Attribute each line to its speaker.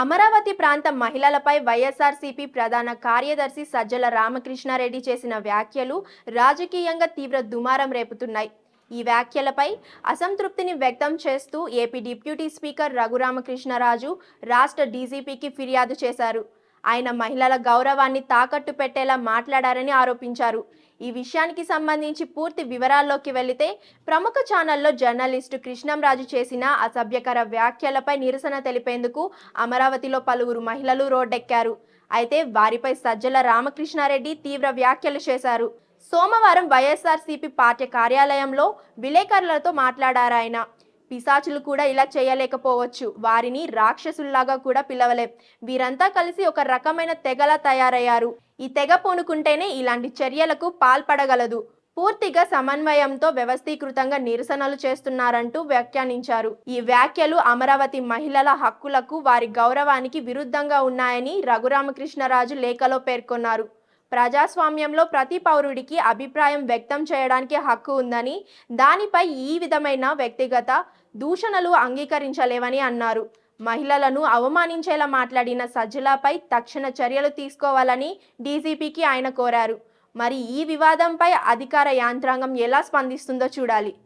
Speaker 1: అమరావతి ప్రాంత మహిళలపై వైఎస్ఆర్సీపీ ప్రధాన కార్యదర్శి సజ్జల రామకృష్ణారెడ్డి చేసిన వ్యాఖ్యలు రాజకీయంగా తీవ్ర దుమారం రేపుతున్నాయి. ఈ వ్యాఖ్యలపై అసంతృప్తిని వ్యక్తం చేస్తూ ఏపీ డిప్యూటీ స్పీకర్ రఘురామకృష్ణరాజు రాష్ట్ర డీజీపీకి ఫిర్యాదు చేశారు. ఆయన మహిళల గౌరవాన్ని తాకట్టు పెట్టేలా మాట్లాడారని ఆరోపించారు. ఈ విషయానికి సంబంధించి పూర్తి వివరాల్లోకి వెళితే ప్రముఖ ఛానల్లో జర్నలిస్టు కృష్ణంరాజు చేసిన అసభ్యకర వ్యాఖ్యలపై నిరసన తెలిపేందుకు అమరావతిలో పలువురు మహిళలు రోడ్డెక్కారు. అయితే వారిపై సజ్జల రామకృష్ణారెడ్డి తీవ్ర వ్యాఖ్యలు చేశారు. సోమవారం వైఎస్ఆర్సీపీ పార్టీ కార్యాలయంలో విలేకరులతో మాట్లాడారు ఆయన పిశాచులు కూడా ఇలా చేయలేకపోవచ్చు. వారిని రాక్షసుల్లాగా కూడా పిలవలేం. వీరంతా కలిసి ఒక రకమైన తెగలా తయారయ్యారు. ఈ తెగ పూనుకుంటేనే ఇలాంటి చర్యలకు పాల్పడగలదు. పూర్తిగా సమన్వయంతో వ్యవస్థీకృతంగా నిరసనలు చేస్తున్నారంటూ వ్యాఖ్యానించారు. ఈ వ్యాఖ్యలు అమరావతి మహిళల హక్కులకు వారి గౌరవానికి విరుద్ధంగా ఉన్నాయని రఘురామకృష్ణరాజు లేఖలో పేర్కొన్నారు. ప్రజాస్వామ్యంలో ప్రతి పౌరుడికి అభిప్రాయం వ్యక్తం చేయడానికి హక్కు ఉందని దానిపై ఈ విధమైన వ్యక్తిగత దూషణలు అంగీకరించలేవని అన్నారు. మహిళలను అవమానించేలా మాట్లాడిన సజ్జలపై తక్షణ చర్యలు తీసుకోవాలని డీజీపీకి ఆయన కోరారు. మరి ఈ వివాదంపై అధికార యాంత్రాంగం ఎలా స్పందిస్తుందో చూడాలి.